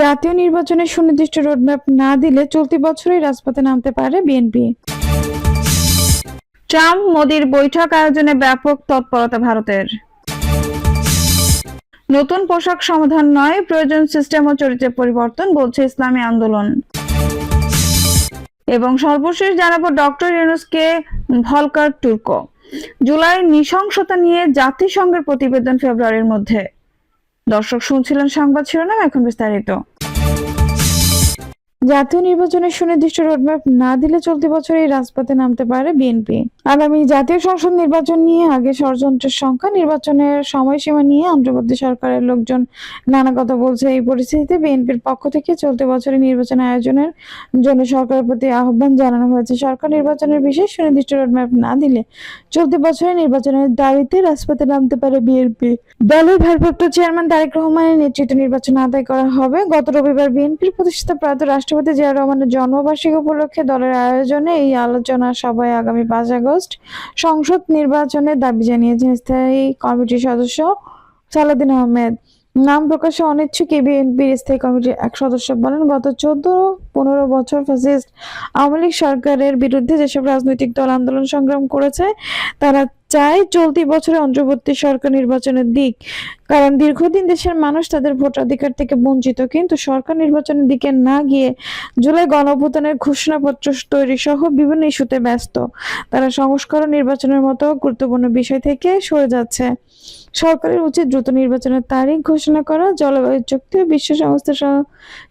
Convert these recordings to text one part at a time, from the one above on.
জাতীয় নির্বাচনে সুনির্দিষ্ট রোডম্যাপ না দিলে চলতি বছরই রাজপথে নামতে পারে বিএনপি। ট্রাম্প মোদির বৈঠক আয়োজনে ব্যাপক তৎপরতা ভারতের। নতুন পোশাক সমাধান নয়, প্রয়োজন সিস্টেম ও চরিত্রের পরিবর্তন, বলছে ইসলামী আন্দোলন। এবং সর্বশেষ জানাব ডক্টর ইউনুসকে ভলকার তুর্ক। জুলাই নৃশংসতা নিয়ে জাতিসংঘের প্রতিবেদন ফেব্রুয়ারির মধ্যে। দর্শক শুনছিলেন সংবাদ শিরোনাম, এখন বিস্তারিত। জাতীয় নির্বাচনের সুনির্দিষ্ট রোডম্যাপ না দিলে চলতি বছরেই রাজপথে নামতে পারে বিএনপি। আগামী জাতীয় সংসদ নির্বাচন নিয়ে আগে ষড়যন্ত্রের সংখ্যা, নির্বাচনের সময়সীমা নিয়ে অন্তর্বর্তী সরকারের লোকজন নানা কথা বলছে। এই পরিস্থিতিতে বিএনপির পক্ষ থেকে চলতি বছরের নির্বাচন আয়োজনের জন্য সরকারের প্রতি আহ্বান জানানো হয়েছে। সরকার নির্বাচনের বিশেষ সুনির্দিষ্ট রোডম্যাপ না দিলে চলতি বছরের নির্বাচনের দাবিতে রাজপথে নামতে পারে বিএনপি। দলের ভারপ্রাপ্ত চেয়ারম্যান তারেক রহমানের নেতৃত্বে নির্বাচন আদায় করা হবে। গত রবিবার বিএনপির প্রতিষ্ঠাতা প্রয়াত রাষ্ট্রপতি জিয়া রহমানের জন্মবার্ষিকী উপলক্ষে দলের আয়োজনে এই আলোচনা সভায় আগামী পাঁচ আগস্ট সংসদ নির্বাচনের দাবি জানিয়েছেন স্থায়ী কমিটির সদস্য সালাদিন আহমেদ। নাম প্রকাশে অনিচ্ছুক বিএনপির স্থায়ী কমিটির এক সদস্য বলেন, গত চোদ্দ পনেরো বছর ফ্যাসিস্ট আওয়ামী লীগ সরকারের বিরুদ্ধে যেসব রাজনৈতিক দল আন্দোলন সংগ্রাম করেছে, তারা চায় চলতি বছরে অন্তর্বর্তী সরকার নির্বাচনের দিক। কারণ দীর্ঘদিন দেশের মানুষ তাদের ভোটাধিকার থেকে বঞ্চিত। কিন্তু সরকার নির্বাচনের দিকে না গিয়ে জুলাই গণঅভ্যুত্থানের ঘোষণাপত্র তৈরি সহ বিভিন্ন ইস্যুতে ব্যস্ত। তারা সংস্কার নির্বাচনের মতো গুরুত্বপূর্ণ বিষয় থেকে সরে যাচ্ছে। সরকারের উচিত দ্রুত নির্বাচনের তারিখ ঘোষণা করা, জলবায়ু চুক্তি ও বিশ্ব সংস্থা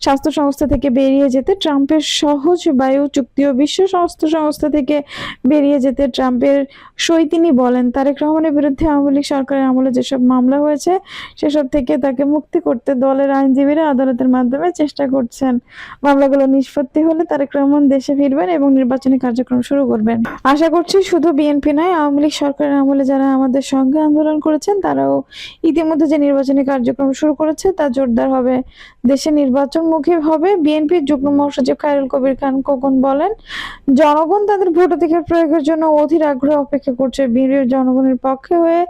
স্বাস্থ্য সংস্থা থেকে বেরিয়ে যেতে ট্রাম্পের সহজ বায়ু চুক্তি ও বিশ্ব স্বাস্থ্য সংস্থা থেকে বেরিয়ে যেতে ট্রাম্পের সই তিনি তারেক রহমানের বিরুদ্ধে আওয়ামী লীগ সরকারের আমলে যেসব মামলা হয়েছে, সেসব থেকে তাকে মুক্তি করতে দলের আইনজীবীরা আদালতের মাধ্যমে চেষ্টা করছেন। মামলাগুলো নিষ্পত্তি হলে তারেক রহমান দেশে ফিরবেন এবং নির্বাচনী কার্যক্রম শুরু করবেন। আশা করছি শুধু বিএনপি নয়, আওয়ামী লীগ সরকারের আমলে যারা আমাদের সঙ্গে আন্দোলন করেছেন, তারাও ইতিমধ্যে যে নির্বাচনী কার্যক্রম শুরু করেছে, তা জোরদার হবে। দেশে নির্বাচনমুখী হবে বিএনপির যুগ্ম মহাসচিব খায়রুল কবির খান খোকন বলেন, জনগণ তাদের ভোটাধিকার প্রয়োগের জন্য অধীর আগ্রহে অপেক্ষা করছে। বিএনপির জনগণের পক্ষে হয়ে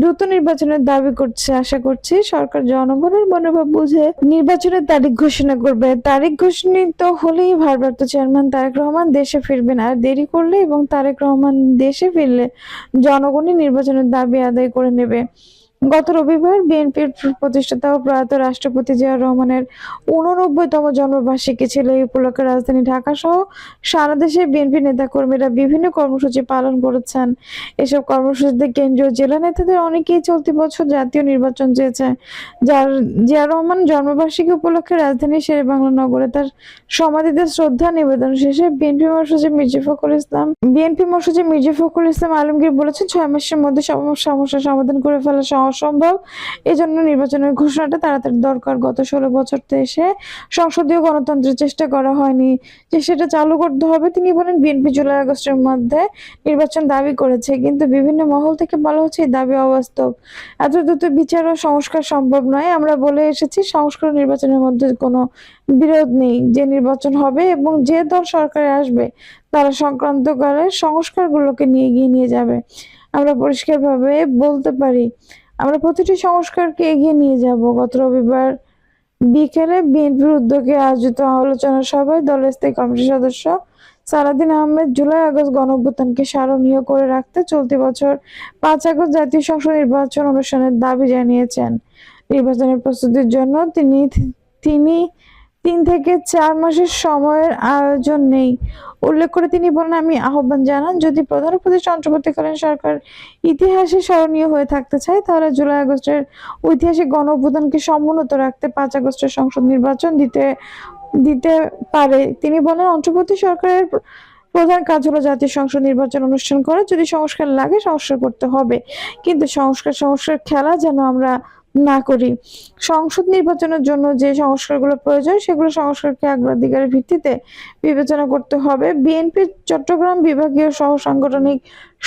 দ্রুত নির্বাচনের দাবি করছে। আশা করছি সরকার জনগণের মনোভাব বুঝে নির্বাচনের তারিখ ঘোষণা করবে। তারিখ ঘোষণিত হলেই ভারপ্রাপ্ত চেয়ারম্যান তারেক রহমান দেশে ফিরবেন আর দেরি করলে এবং তারেক রহমান দেশে ফিরলে জনগণই নির্বাচনের দাবি আদায় করে নেবে। গত রবিবার বিএনপির প্রতিষ্ঠাতা ও প্রয়াত রাষ্ট্রপতি জিয়া রহমানের উননব্বইতম জন্মবার্ষিকী ছিল এই উপলক্ষে রাজধানী ঢাকা সহ সারা দেশে বিএনপি নেতাকর্মীরা বিভিন্ন কর্মসূচি পালন করেছেন। এসব কর্মসূচিতে কেন্দ্রীয় জেলা নেতাদের অনেকেই চলতি বছর জাতীয় নির্বাচন চেয়েছে। যার জিয়া রহমান জন্মবার্ষিকী উপলক্ষে রাজধানী শেরে বাংলা নগরে তার সমাধিতে শ্রদ্ধা নিবেদন শেষে বিএনপি মহাসচিব মির্জা ফখরুল ইসলাম, বিএনপি মহাসচিব মির্জা ফখরুল ইসলাম আলমগীর বলেছেন, ছয় মাসের মধ্যে সমস্যা সমাধান করে ফেলা অসম্ভব। এজন্য নির্বাচনের ঘোষণাটা তাড়াতাড়ি দরকার। গত ষোলো বছর এসে সংসদীয় গণতন্ত্রের চেষ্টা করা হয়নি। যে সেটা চালু করতে হবে, তিনি বলেন, বিএনপি জুলাই আগস্টের মধ্যে নির্বাচন দাবি করেছে, কিন্তু বিভিন্ন মহল থেকে বলা হচ্ছে এই দাবি অবাস্তব। এত দ্রুত বিচার ও সংস্কার সম্ভব নয়। আমরা বলে এসেছি, সংস্কার নির্বাচনের মধ্যে কোনো বিরোধ নেই। যে নির্বাচন হবে এবং যে দল সরকারে আসবে, তারা সংক্রান্তকালে সংস্কারগুলোকে নিয়ে এগিয়ে নিয়ে যাবে। আমরা পরিষ্কারভাবে বলতে পারি আমরা প্রতিটি সংস্কারকে এগিয়ে নিয়ে যাব। গত রবিবার বিকেলে বিএনপির উদ্যোগে আয়োজিত আলোচনা সভায় দলের স্থায়ী কমিটির সদস্য সারাদিন আহমেদ জুলাই আগস্ট গণঅভ্যুত্থানকে স্মরণীয় করে রাখতে চলতি বছর পাঁচ আগস্ট জাতীয় সংসদ নির্বাচন অনুষ্ঠানের দাবি জানিয়েছেন। নির্বাচনের প্রস্তুতির জন্য তিনি তিনি তিন থেকে চার মাসের সময়ের আয়োজন নেই। উল্লেখ করে তিনি বলেন, আমি আহ্বান জানান, যদি প্রধান উপদেষ্টা অন্তর্বর্তীকালীন সরকার ইতিহাসে স্মরণীয় হয়ে থাকতে চায়, তাহলে জুলাই আগস্টের ঐতিহাসিক গণ অভ্যুত্থানকে সমুন্নত রাখতে পাঁচ আগস্টের সংসদ নির্বাচন দিতে দিতে পারে। তিনি বলেন, অন্তর্বর্তী সরকারের প্রধান কাজ হলো জাতীয় সংসদ নির্বাচন অনুষ্ঠান করা যদি সংস্কার লাগে, সংস্কার করতে হবে। কিন্তু সংস্কার সংস্কার খেলা যেন আমরা না করি। সংসদ নির্বাচনের জন্য যে সংস্কারগুলো প্রয়োজন, সেগুলো সংস্কারকে অগ্রাধিকারের ভিত্তিতে বিবেচনা করতে হবে। বিএনপি চট্টগ্রাম বিভাগীয় সহ সাংগঠনিক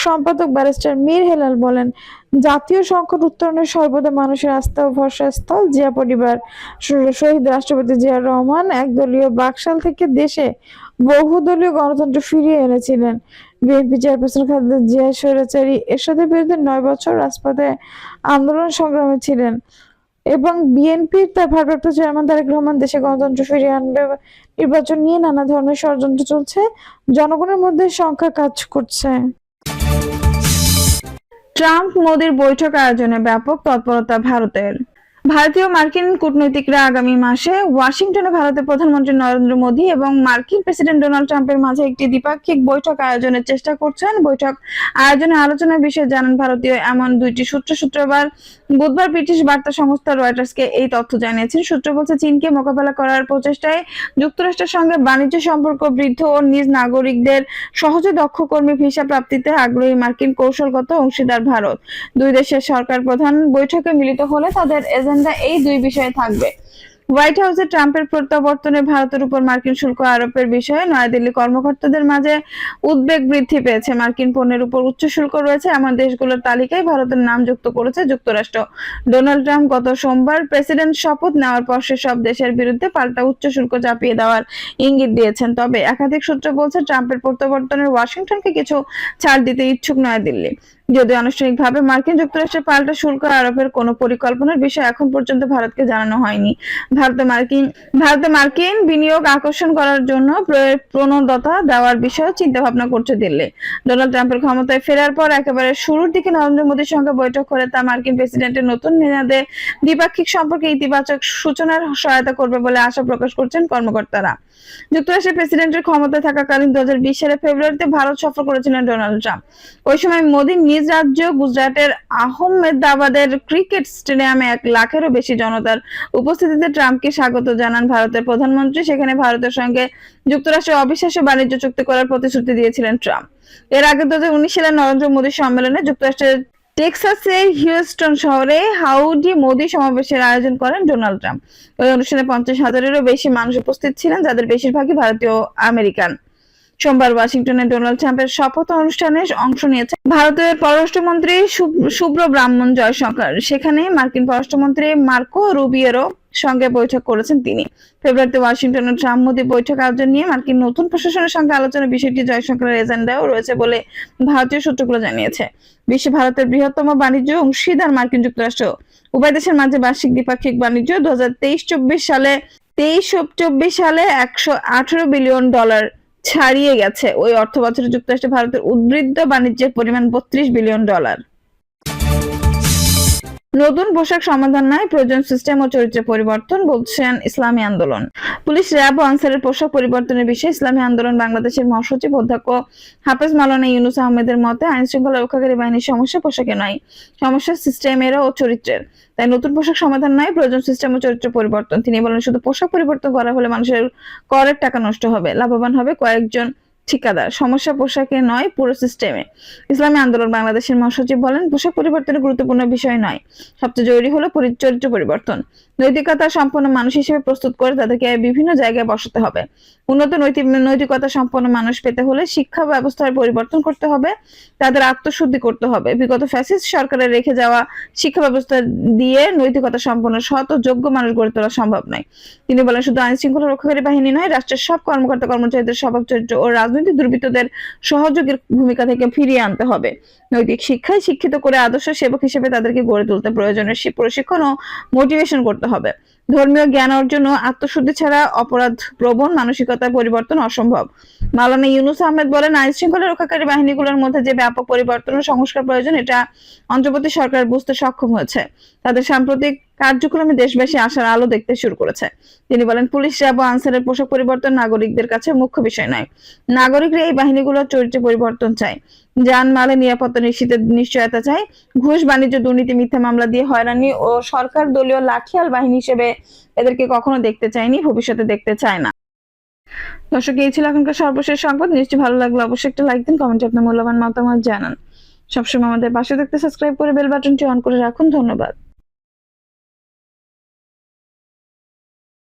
সম্পাদক ব্যারিস্টার মীর হেলাল বলেন জাতীয় সংকট উত্তরণের সর্বদা মানুষের আস্থা ও ভরসার স্থল জিয়া পরিবার শহীদ রাষ্ট্রপতি জিয়া রহমান একদলীয় বাকশাল থেকে দেশে বহুদলীয় গণতন্ত্র ফিরিয়ে এনেছিলেন। বিএনপি চেয়ারপারসন খালেদা জিয়া স্বৈরাচারী এরশাদের বিরুদ্ধে নয় বছর রাজপথে আন্দোলন সংগ্রামে ছিলেন এবং বিএনপির তার ভারপ্রাপ্ত চেয়ারম্যান তারেক রহমান দেশে গণতন্ত্র ফিরিয়ে আনবে নির্বাচন নিয়ে নানা ধরনের ষড়যন্ত্র চলছে। জনগণের মধ্যে সংখ্যা কাজ করছে। ট্রাম্প মোদির বৈঠক আয়োজনে ব্যাপক তৎপরতা ভারতের। ভারতীয় মার্কিন কূটনৈতিকরা আগামী মাসে ওয়াশিংটনে ভারতের প্রধানমন্ত্রী নরেন্দ্র মোদী এবং মার্কিন প্রেসিডেন্ট ডোনাল্ড ট্রাম্পের মাঝে একটি দ্বিপাক্ষিক বৈঠক আয়োজনের চেষ্টা করছেন। বৈঠক আয়োজনে আলোচনার বিষয়ে জানান ভারতীয় এমন দুইটি সূত্র। শুক্রবার বুধবার ব্রিটিশ বার্তা সংস্থা রয়টার্সকে এই তথ্য জানিয়েছেন। সূত্র বলছে, চীনকে মোকাবেলা করার প্রচেষ্টায় যুক্তরাষ্ট্রের সঙ্গে বাণিজ্য সম্পর্ক বৃদ্ধ ও নিজ নাগরিকদের সহজে দক্ষ কর্মী ভিসা প্রাপ্তিতে আগ্রহী মার্কিন কৌশলগত অংশীদার ভারত। দুই দেশের সরকার প্রধান বৈঠকে মিলিত হলে তাদের এজেন্ডা এই দুই বিষয়ে থাকবে। হোয়াইট হাউসে ট্রাম্পের প্রত্যাবর্তনে ভারতের উপর মার্কিন শুল্ক আরোপের বিষয়ে নয়াদিল্লি কর্মকর্তাদের মাঝে উদ্বেগ বৃদ্ধি পেয়েছে। মার্কিন পণ্যের উপর উচ্চ শুল্ক রয়েছে, এমন দেশগুলোর তালিকায় ভারতের নাম যুক্ত করেছে যুক্তরাষ্ট্র। ডোনাল্ড ট্রাম্প গত সোমবার প্রেসিডেন্ট শপথ নেওয়ার পর সেসব দেশের বিরুদ্ধে পাল্টা উচ্চ শুল্ক চাপিয়ে দেওয়ার ইঙ্গিত দিয়েছেন। তবে একাধিক সূত্র বলছে, ট্রাম্পের প্রত্যাবর্তনের ওয়াশিংটনকে কিছু ছাড় দিতে ইচ্ছুক নয়াদিল্লি। যদিও আনুষ্ঠানিকভাবে মার্কিন যুক্তরাষ্ট্রের পাল্টা শুল্ক আরোপের কোনো পরিকল্পনার বিষয় এখন পর্যন্ত ভারতকে জানানো হয়নি। ভারতে মার্কিন ভারতে মার্কিন বিনিয়োগ আকর্ষণ করার জন্য প্রণোদতা দেওয়ার বিষয়ে চিন্তা ভাবনা করছে দিল্লি। ডোনাল্ড ট্রাম্পের ক্ষমতায় ফেরার পর একেবারে শুরুর দিকে নরেন্দ্র মোদীর সঙ্গে বৈঠক করে তা মার্কিন প্রেসিডেন্টের নতুন মেয়াদে দ্বিপাক্ষিক সম্পর্কে ইতিবাচক সূচনার সহায়তা করবে বলে আশা প্রকাশ করছেন কর্মকর্তারা। যুক্তরাষ্ট্রের প্রেসিডেন্টের ক্ষমতায় থাকাকালীন দু হাজার বিশ সালের ফেব্রুয়ারিতে ভারত সফর করেছিলেন ডোনাল্ড ট্রাম্প। ওই সময় মোদী নিজ রাজ্য গুজরাটের আহমেদাবাদের ক্রিকেট স্টেডিয়ামে এক লাখেরও বেশি জনতার উপস্থিতিতে ট্রাম্পকে স্বাগত জানান ভারতের প্রধানমন্ত্রী। সেখানে ভারতের সঙ্গে যুক্তরাষ্ট্রের অবিশ্বাস্য বাণিজ্য চুক্তি করার প্রতিশ্রুতি দিয়েছিলেন ট্রাম্প। এর আগে দু হাজার উনিশ সালে নরেন্দ্র মোদী সম্মেলনে যুক্তরাষ্ট্রের টেক্সাসের হিউস্টন শহরে হাউডি মোদি সমাবেশের আয়োজন করেন ডোনাল্ড ট্রাম্প। ওই অনুষ্ঠানে পঞ্চাশ হাজারেরও বেশি মানুষ উপস্থিত ছিলেন, যাদের বেশিরভাগই ভারতীয় আমেরিকান। সোমবার ওয়াশিংটনে ডোনাল্ড ট্রাম্পের শপথ অনুষ্ঠানে অংশ নিয়েছে ভারতের পররাষ্ট্রমন্ত্রী শুভ- শুভ্র ব্রাহ্মণ জয়শঙ্কর। সেখানে মার্কিন পররাষ্ট্রমন্ত্রী মার্কো রুবিয়েরো সঙ্গে বৈঠক করেছেন তিনি। ফেব্রুয়ারিতে ওয়াশিংটনে ট্রাম্প মোদী বৈঠক আয়োজন নিয়ে মার্কিন নতুন প্রশাসনের সঙ্গে আলোচনার বিষয়টি জয়শঙ্করের এজেন্ডাও রয়েছে বলে ভারতীয় সূত্রগুলো জানিয়েছে। বিশ্বে ভারতের বৃহত্তম বাণিজ্য অংশীদার মার্কিন যুক্তরাষ্ট্র। উভয় দেশের মাঝে বার্ষিক দ্বিপাক্ষিক বাণিজ্য দু হাজার সালে তেইশ চব্বিশ সালে একশো আঠারো বিলিয়ন ডলার ছাড়িয়ে গেছে। ওই অর্থ বছরে যুক্তরাষ্ট্রে ভারতের উদ্বৃত্ত বাণিজ্যের পরিমাণ বত্রিশ বিলিয়ন ডলার। নতুন পোশাক সমাধান নয় প্রয়োজন সিস্টেম ও চরিত্রে পরিবর্তন, বলছেন ইসলামী আন্দোলন। পুলিশ র্যাব ও আনসারের পোশাক পরিবর্তনের বিষয়ে ইসলামী আন্দোলন বাংলাদেশের মহাসচিব অধ্যক্ষ হাফেজ মালানা ইউনুস আহমেদের মতে আইন শৃঙ্খলা রক্ষাকারী বাহিনীর সমস্যা পোশাকে নয়, সমস্যা সিস্টেমের ও চরিত্রের। তাই নতুন পোশাক সমাধান নয় প্রয়োজন সিস্টেম ও চরিত্র পরিবর্তন। তিনি বলেন, শুধু পোশাক পরিবর্তন করা হলে মানুষের করের টাকা নষ্ট হবে, লাভবান হবে কয়েকজন ঠিকাদার, সমস্যা পোশাকে নয়, পুরো সিস্টেমে ইসলামী আন্দোলন বাংলাদেশের মহাসচিব বলেন, পোশাক পরিবর্তনের গুরুত্বপূর্ণ বিষয় নয়। সবচেয়ে জরুরি হলো পরিচর্য পরিবর্তন। নৈতিকতা সম্পন্ন মানুষ হিসেবে প্রস্তুত করে তাদেরকে বিভিন্ন জায়গায় বসাতে হবে। উন্নত নৈতিক নৈতিকতা সম্পন্ন মানুষ পেতে হলে শিক্ষা ব্যবস্থার পরিবর্তন করতে হবে, তাদের আত্মশুদ্ধি করতে হবে। বিগত ফ্যাসিস্ট সরকারের রেখে যাওয়া শিক্ষা ব্যবস্থা দিয়ে নৈতিকতা সম্পন্ন ও যোগ্য মানুষ গড়ে তোলা সম্ভব নয়। তিনি বলেন, শুধু আইন শৃঙ্খলা রক্ষাকারী বাহিনী নয়, রাষ্ট্রের সব কর্মকর্তা, কর্মচারীদের স্বভাব চরিত্র ও রাজনৈতিক দুর্বৃত্তদের সহযোগীর ভূমিকা থেকে ফিরিয়ে আনতে হবে। নৈতিক শিক্ষায় শিক্ষিত করে আদর্শ সেবক হিসেবে তাদেরকে গড়ে তুলতে প্রয়োজনের প্রশিক্ষণ ও মোটিভেশন করতে হবে। ধর্মীয় জ্ঞান অর্জন ও আত্মশুদ্ধি ছাড়া অপরাধ, প্রবণ মানসিকতার পরিবর্তন অসম্ভব। মাওলানা ইউনুস আহমেদ বলেন, আইন শৃঙ্খলা রক্ষাকারী বাহিনীগুলোর মধ্যে যে ব্যাপক পরিবর্তন ও সংস্কার প্রয়োজন, এটা অন্তর্বর্তী সরকার বুঝতে সক্ষম হয়েছে। তাদের সাম্প্রতিক কার্যক্রমে দেশবাসী আশার আলো দেখতে শুরু করেছে। তিনি বলেন, পুলিশ র্যাব ও আনসারের পোশাক পরিবর্তন নাগরিকদের কাছে মুখ্য বিষয় নয়। নাগরিকরা এই বাহিনীগুলোর চরিত্রে পরিবর্তন চায়। যানমালের নিরাপত্তা নিশ্চিতের নিশ্চয়তা চায়। ঘুষ, বাণিজ্য, দুর্নীতি, মিথ্যা মামলা দিয়ে হয়রানি ও সরকার দলীয় লাঠিয়াল বাহিনী হিসেবে এদেরকে কখনো দেখতে চাইনি, ভবিষ্যতে দেখতে চায় না। দর্শক, এই ছিল এখনকার সর্বশেষ সংবাদ। নিশ্চয়ই ভালো লাগল অবশ্যই একটা লাইক দিন, কমেন্টে আপনার মূল্যবান মতামত জানান। সবসময় আমাদের পাশে থাকতে সাবস্ক্রাইব করে বেল বাটনটি অন করে রাখুন। ধন্যবাদ।